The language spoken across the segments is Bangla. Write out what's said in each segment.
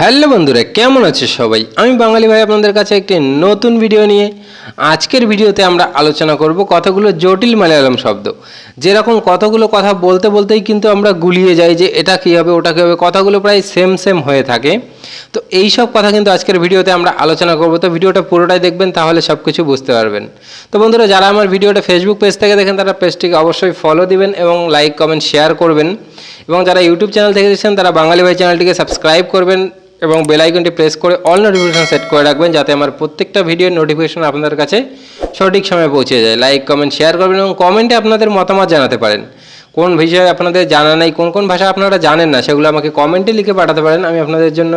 হ্যালো বন্ধুরা, কেমন আছে সবাই? আমি বাঙালি ভাই আপনাদের কাছে একটি নতুন ভিডিও নিয়ে। আজকের ভিডিওতে আমরা আলোচনা করব কতগুলো জটিল মালায়ালাম শব্দ। যেরকম কতগুলো কথা বলতে বলতেই কিন্তু আমরা গুলিয়ে যাই যে এটা কী হবে, ওটা কী হবে, কথাগুলো প্রায় সেম সেম হয়ে থাকে। তো এই সব কথা কিন্তু আজকের ভিডিওতে আমরা আলোচনা করব। তো ভিডিওটা পুরোটাই দেখবেন, তাহলে সব কিছু বুঝতে পারবেন। তো বন্ধুরা, যারা আমার ভিডিওটা ফেসবুক পেজ থেকে দেখেন, তারা পেজটিকে অবশ্যই ফলো দিবেন এবং লাইক কমেন্ট শেয়ার করবেন। এবং যারা ইউটিউব চ্যানেল থেকে দেখছেন, তারা বাঙালি ভাই চ্যানেলটিকে সাবস্ক্রাইব করবেন। এবং বেল আইকনটি প্রেস করে অল নোটিফিকেশান সেট করে রাখবেন যাতে আমার প্রত্যেকটা ভিডিওর নোটিফিকেশান আপনাদের কাছে সঠিক সময়ে পৌঁছে যায়। লাইক কমেন্ট শেয়ার করবেন এবং কমেন্টে আপনাদের মতামত জানাতে পারেন। কোন বিষয়ে আপনাদের জানা নাই, কোন কোন ভাষা আপনারা জানেন না, সেগুলো আমাকে কমেন্টে লিখে পাঠাতে পারেন, আমি আপনাদের জন্য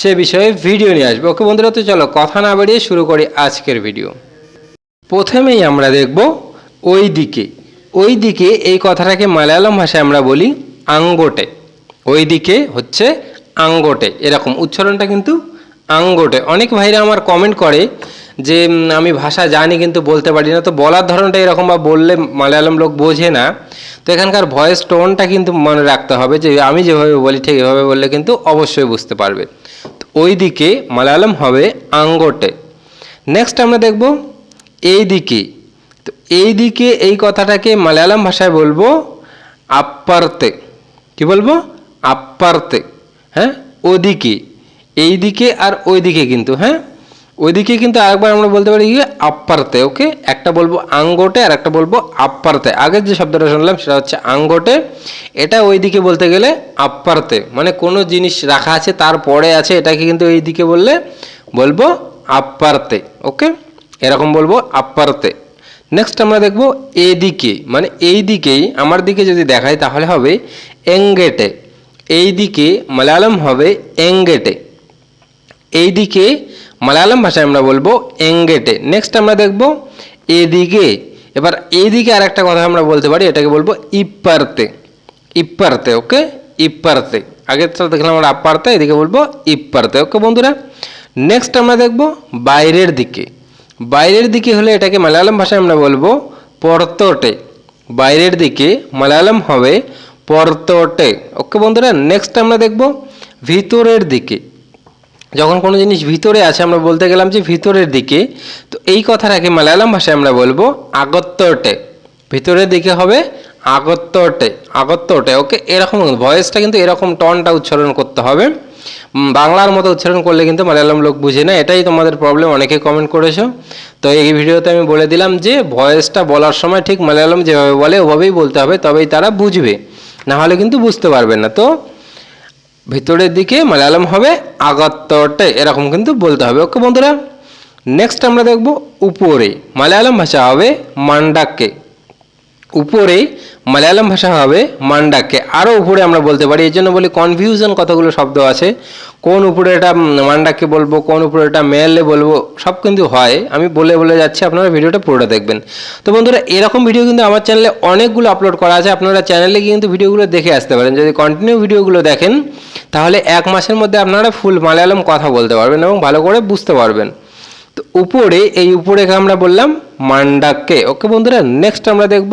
সে বিষয়ে ভিডিও নিয়ে আসব। ওকে বন্ধুরা, তো চলো কথা না বাড়িয়ে শুরু করি আজকের ভিডিও প্রথমেই আমরা দেখব ওই দিকে ওই দিকে এই কথাটাকে মালায়ালাম ভাষায় আমরা বলি আঙ্গোটে। ওই দিকে হচ্ছে আঙ্গোটে, এরকম। উচ্চারণটা কিন্তু আঙ্গটে। অনেক ভাইরা আমার কমেন্ট করে যে আমি ভাষা জানি কিন্তু বলতে পারি না, তো বলার ধরনটা এরকম বা বললে মালায়ালাম লোক বোঝে না। তো এখানকার ভয়েস টোনটা কিন্তু মনে রাখতে হবে যে, আমি যেভাবে বলি, ঠিক এভাবে বললে কিন্তু অবশ্যই বুঝতে পারবে। তো ওই দিকে মালায়ালাম হবে আঙ্গটে। নেক্সট আমরা দেখব এই দিকে তো এই দিকে এই কথাটাকে মালায়ালাম ভাষায় বলব আপ্পারতে। কি বলব? আপ্পারতে। হ্যাঁ? ওদিকে। এই দিকে আর ওই দিকে কিন্তু হ্যাঁ? ওইদিকে কিন্তু আরেকবার আমরা বলতে পারি কি? আপ্পারতে, ওকে? একটা বলব আঙ্গোটে আর একটা বলব আপ্পারতে। আগের যে শব্দটা শুনলাম সেটা হচ্ছে আঙ্গোটে। এটা ওইদিকে বলতে গেলে আপ্পারতে। মানে কোনো জিনিস রাখা আছে তারপরে আছে, এটাকে কিন্তু এই দিকে বললে বলব আপ্পারতে, ওকে? এরকম বলব আপ্পারতে। নেক্সট আমরা দেখব এদিকে। মানে এই দিকেই আমার দিকে যদি দেখাই তাহলে হবে এঙ্গেটে। এই দিকে মালায়ালাম হবে এঙ্গেটে। এই দিকে মালায়ালাম ভাষায় আমরা বলব এঙ্গেটে। নেক্সট আমরা দেখব এদিকে। এবার এইদিকে আর একটা কথা আমরা বলতে পারি, এটাকে বলব ইপ্পারতে। ইপ্পারতে ওকে ইপ্পারতে। আগে তো দেখলাম আমরা আপ্পারতে, এদিকে বলব ইপ্পারতে ওকে বন্ধুরা? নেক্সট আমরা দেখব বাইরের দিকে। বাইরের দিকে হলে এটাকে মালায়ালাম ভাষায় আমরা বলব পর্তটে। বাইরের দিকে মালায়ালাম হবে পর্তটে। ওকে বন্ধুরা নেক্সট আমরা দেখব ভিতরের দিকে। যখন কোনো জিনিস ভিতরে আছে, আমরা বলতে গেলাম যে ভিতরের দিকে। তো এই কথাটাকে মালায়ালাম ভাষায় আমরা বলব আগত্তটে। ভিতরের দিকে হবে আগত্তটে। আগত্তটে, ওকে? এরকম ভয়েসটা কিন্তু এরকম টনটা উচ্চারণ করতে হবে। বাংলার মতো উচ্চারণ করলে কিন্তু মালায়ালাম লোক বুঝে না, এটাই তোমাদের প্রবলেম অনেকে কমেন্ট করেছ। তো এই ভিডিওতে আমি বলে দিলাম যে ভয়েসটা বলার সময় ঠিক মালায়ালাম যেভাবে বলে, ওভাবেই বলতে হবে, তবেই তারা বুঝবে। না হলে কিন্তু বুঝতে পারবেন না। তো ভিতরের দিকে মালায়ালাম হবে আগত্তটে এরকম কিন্তু বলতে হবে। ওকে বন্ধুরা নেক্সট আমরা দেখব উপরে। মালায়ালাম ভাষা হবে মান্ডাকে উপরে মালায়ালাম ভাষা হবে মান্ডাক্কে আরও উপরে আমরা বলতে পারি এই জন্য বলি কনফিউশন কতগুলো শব্দ আছে কোন উপরে এটা উম, মান্ডাক্কে বলব কোন উপরে এটা মেলে বলব সব কিন্তু হয়। আমি বলে বলে যাচ্ছি আপনারা ভিডিওটা পুরোটা দেখবেন। তো বন্ধুরা এরকম ভিডিও কিন্তু আমার চ্যানেলে অনেকগুলো আপলোড করা আছে আপনারা চ্যানেলে কিন্তু ভিডিওগুলো দেখে আসতে পারেন। যদি কন্টিনিউ ভিডিওগুলো দেখেন তাহলে এক মাসের মধ্যে আপনারা ফুল মালায়ালাম কথা বলতে পারবেন এবং ভালো করে বুঝতে পারবেন। তো উপরে এই উপরে আমরা বললাম মান্ডাক্কে ওকে বন্ধুরা নেক্সট আমরা দেখব।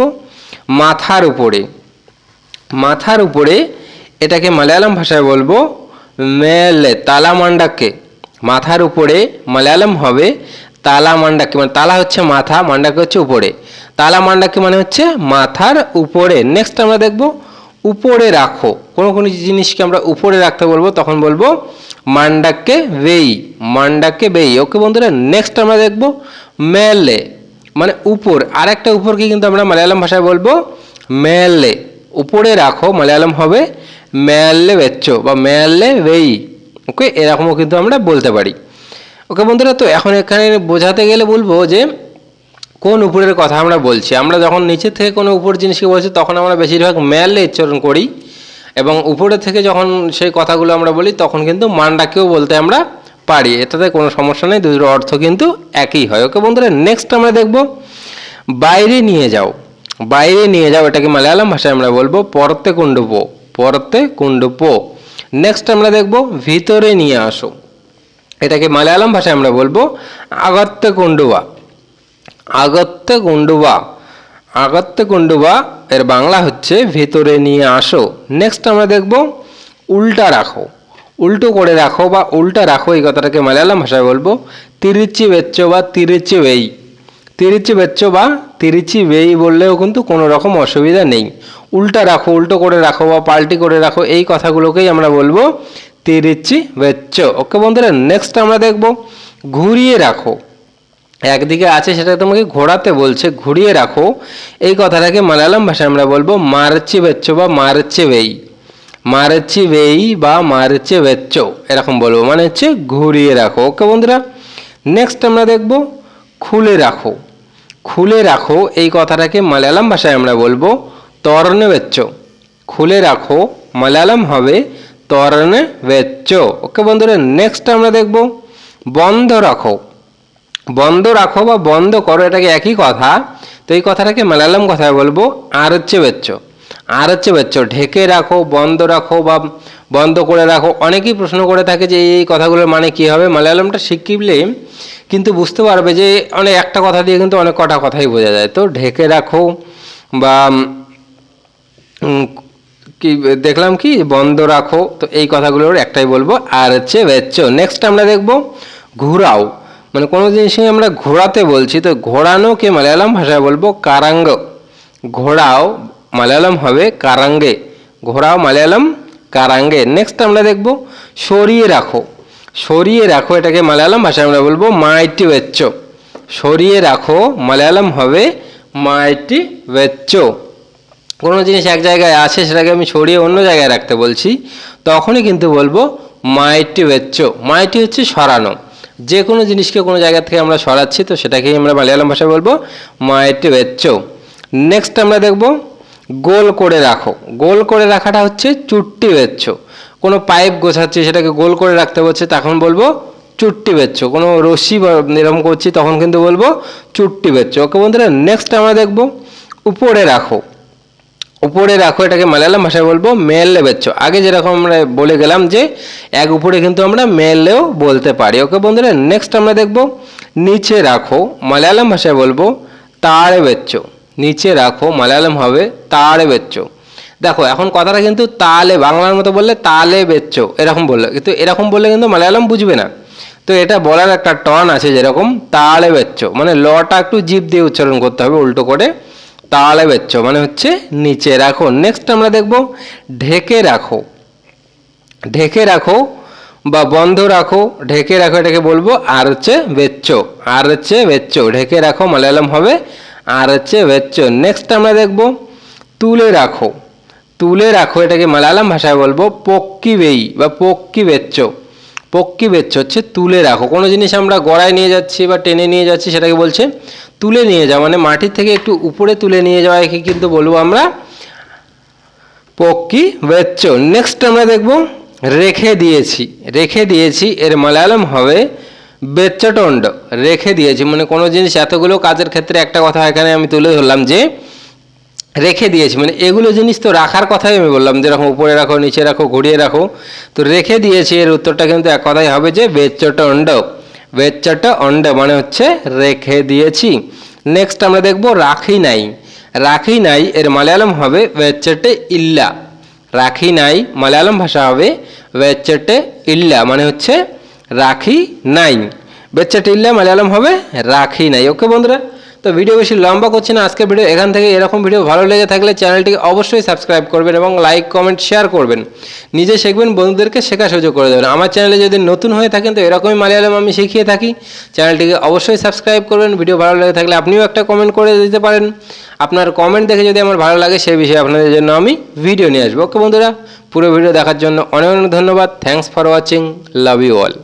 মাথার উপরে। মাথার উপরে এটাকে মালায়ালাম ভাষায় বলব মেলে তালা মান্ডাক্কে মাথার উপরে মালায়ালাম হবে তালা মান্ডাক্কে মানে তালা হচ্ছে মাথা মান্ডাক্কে হচ্ছে উপরে। তালা মান্ডাক্কে মানে হচ্ছে মাথার উপরে। নেক্সট আমরা দেখব উপরে রাখো। কোনো কোনো জিনিসকে আমরা উপরে রাখতে বলব, তখন বলব মান্ডাক্কে বেই মান্ডাক্কে বেই। ওকে বন্ধুরা নেক্সট আমরা দেখব মেলে। মানে উপর আর একটা উপরকে কিন্তু আমরা মালায়ালাম ভাষায় বলব মেলে উপরে রাখো, মালায়ালাম হবে মেলে বেচ্চ বা মেলে বেই। ওকে এরকমও কিন্তু আমরা বলতে পারি। ওকে বন্ধুরা, তো এখন এখানে বোঝাতে গেলে বলব যে কোন উপরের কথা আমরা বলছি। আমরা যখন নিচে থেকে কোনো উপর জিনিসকে বলছি, তখন আমরা বেশিরভাগ মেলে উচ্চারণ করি এবং উপরে থেকে যখন সেই কথাগুলো আমরা বলি, তখন কিন্তু মানডাকেও বলতে আমরা পারি, এটাতে কোনো সমস্যা নেই, দুটোর অর্থ কিন্তু একই হয়। ওকে বন্ধুরা নেক্সট আমরা দেখব, বাইরে নিয়ে যাও। বাইরে নিয়ে যাও, এটাকে মালায়ালাম ভাষায় আমরা বলব পরতে কুণ্ডুপো পরতে কুণ্ডুপো নেক্সট আমরা দেখব ভিতরে নিয়ে আসো। এটাকে মালায়ালাম ভাষায় আমরা বলব আগত্তে কুণ্ডুবা। আগত্তে কুণ্ডুবা আগত্তে কুণ্ডুবা, এর বাংলা হচ্ছে ভেতরে নিয়ে আসো। নেক্সট আমরা দেখব উল্টা রাখো। উল্টো করে রাখো বা উল্টা রাখো এই কথাটাকে মালায়ালাম ভাষায় বলব। তিরিচি বেচ্চ বা তিরিচি বেই তিরিচি বেচ্চ বা তিরিচি বেই বললেও কিন্তু কোনো রকম অসুবিধা নেই। উল্টা রাখো, উল্টো করে রাখো বা পাল্টি করে রাখো, এই কথাগুলোকেই আমরা বলব তিরিচি বেচ্চ ওকে বন্ধুরা নেক্সট আমরা দেখব। ঘুরিয়ে রাখো। একদিকে আছে সেটা তোমাকে ঘোরাতে বলছে, ঘুরিয়ে রাখো। এই কথাটাকে মালায়ালাম ভাষায় আমরা বলব মারচি বেচ্চ বা মারচে বেই মারচি বেই বা মারচে বেচ্চ, এরকম বলব। মানে হচ্ছে ঘুরিয়ে রাখো। ওকে বন্ধুরা? নেক্সট আমরা দেখব খুলে রাখো। খুলে রাখো, এই কথাটাকে মালায়ালাম ভাষায় আমরা বলব তরণে বেচ্চ। খুলে রাখো, মালায়ালাম হবে তরণে বেচ্চ। ওকে বন্ধুরা নেক্সট আমরা দেখব বন্ধ রাখো। বন্ধ রাখো বা বন্ধ করো, এটাকে একই কথা। তো এই কথাটাকে মালায়ালাম কথায় বলব আর হচ্ছে বেচ্চ। আর হচ্ছে বেচ্চ ঢেকে রাখো, বন্ধ রাখো বা বন্ধ করে রাখো। অনেকেই প্রশ্ন করে থাকে যে এই কথাগুলোর মানে কী হবে? মালায়ালামটা শিখলে কিন্তু বুঝতে পারবে যে অনেক একটা কথা দিয়ে কিন্তু অনেক কটা কথাই বোঝা যায়। তো ঢেকে রাখো বা কি দেখলাম কি? বন্ধ রাখো। তো এই কথাগুলোর একটাই বলব। আর হচ্ছে বেচ্চ নেক্সট আমরা দেখব ঘুরাও। মানে কোনো জিনিসকে আমরা ঘোরাতে বলছি, তো ঘোরানোকে মালায়ালাম ভাষায় বলব কারাঙ্গ। ঘোরাও মালায়ালাম হবে কারাঙ্গে। ঘোরাও মালায়ালাম, কারাঙ্গে। নেক্সট আমরা দেখব, সরিয়ে রাখো। সরিয়ে রাখো এটাকে মালায়ালাম ভাষায় আমরা বলব মাইটি বেচ্চ। সরিয়ে রাখো, মালায়ালাম হবে মাইটি বেচ্চ। কোনো জিনিস এক জায়গায় আছে সেটাকে আমি সরিয়ে অন্য জায়গায় রাখতে বলছি, তখনই কিন্তু বলব মাইটি বেচ্চ। মাইটি হচ্ছে সরানো। যে কোনো জিনিসকে কোনো জায়গা থেকে আমরা সরাচ্ছি, তো সেটাকেই আমরা মালয়ালম ভাষায় বলব মাইটি বেচ্চ। নেক্সট আমরা দেখব গোল করে রাখো। গোল করে রাখাটা হচ্ছে চুট্টি বেচ্ছ। কোনো পাইপ গোছাচ্ছি, সেটাকে গোল করে রাখতে বলছে, তখন বলব চুট্টি বেচ্ছ। কোনো রশ্মি এরকম করছি, তখন কিন্তু বলব চুট্টি বেচ্ছ। ওকে বন্ধুরা নেক্সট আমরা দেখব উপরে রাখো। উপরে রাখো, এটাকে মালায়ালাম ভাষায় বলব মেলে বেচ্ছ। আগে যেরকম আমরা বলে গেলাম যে, এক উপরে কিন্তু আমরা মেলেও বলতে পারি। ওকে বন্ধুরা নেক্সট আমরা দেখব নিচে রাখো। মালায়ালাম ভাষায় বলব তাড়ে বেচ্ছ। নিচে রাখো, মালায়ালাম হবে তাড়ে বেচ্ছ। দেখো, এখন কথাটা কিন্তু তালে, বাংলার মতো বললে তালে বেচ্ছ, এরকম বললে। কিন্তু এরকম বললে কিন্তু মালায়ালাম বুঝবে না। তো এটা বলার একটা টন আছে যেরকম, তালে বেচ্ছ। মানে লটা একটু জিভ দিয়ে উচ্চারণ করতে হবে উল্টো করে, তালে বেচ্ছ। মানে হচ্ছে নিচে রাখো। নেক্সট আমরা দেখব, ঢেকে রাখো। ঢেকে রাখো বা বন্ধ রাখো। ঢেকে রাখো এটাকে বলব, আর হচ্ছে বেচ্চ আর হচ্ছে বেচ্চ ঢেকে রাখো, মালায়ালাম হবে আর হচ্ছে বেচ্চ নেক্সট আমরা দেখব তুলে রাখো। তুলে রাখো, এটাকে মালায়ালাম ভাষায় বলব পক্কি বেই বা পক্কি বেচ্চ পক্কি বেচ্চ হচ্ছে তুলে রাখো। কোনো জিনিস আমরা গড়ায় নিয়ে যাচ্ছি বা টেনে নিয়ে যাচ্ছি সেটাকে বলছে তুলে নিয়ে যাওয়া মানে মাটির থেকে একটু উপরে তুলে নিয়ে যাওয়া একে কিন্তু বলব আমরা পক্কি বেচ্চ নেক্সট আমরা দেখব রেখে দিয়েছি। রেখে দিয়েছি, এর মালায়ালাম হবে বেচ্চটন্ড রেখে দিয়েছি। মানে কোনো জিনিস, এতগুলো কাজের ক্ষেত্রে একটা কথা এখানে আমি তুলে ধরলাম যে, রেখে দিয়েছি। মানে এগুলো জিনিস তো রাখার কথাই আমি বললাম যেরকম উপরে রাখো, নিচে রাখো, ঘুরিয়ে রাখো। তো রেখে দিয়েছি, এর উত্তরটা কিন্তু এক কথাই হবে যে বেচ্চট অন্ড। বেচ্চট অন্ড মানে হচ্ছে রেখে দিয়েছি। নেক্সট আমরা দেখব রাখি নাই। রাখি নাই এর মালায়ালাম হবে বেচ্চটে ইল্লা। রাখি নাই মালায়ালাম ভাষা হবে বেচ্চটে ইল্লা মানে হচ্ছে রাখি নাই। বেচ্চটে ইল্লা মালায়ালাম হবে? রাখি নাই। ওকে বন্ধুরা, তো ভিডিও বেশি লম্বা করছে না। আজকের ভিডিও এখান থেকে এরকম ভিডিও ভালো লেগে থাকলে চ্যানেলটিকে অবশ্যই সাবস্ক্রাইব করবেন এবং লাইক, কমেন্ট, শেয়ার করবেন। নিজে শিখবেন, বন্ধুদেরকে শেখা সুযোগ করে দেবেন। আমার চ্যানেলে যদি নতুন হয়ে থাকেন, তো এরকমই মালয়ালম আমি শিখিয়ে থাকি। চ্যানেলটিকে অবশ্যই সাবস্ক্রাইব করবেন। ভিডিও ভালো লেগে থাকলে আপনিও একটা কমেন্ট করে দিতে পারেন। আপনার কমেন্ট দেখে যদি আমার ভালো লাগে, সেই বিষয়ে আপনাদের জন্য আমি ভিডিও নিয়ে আসব। ওকে বন্ধুরা, পুরো ভিডিও দেখার জন্য অনেক অনেক ধন্যবাদ। Thanks for watching love you all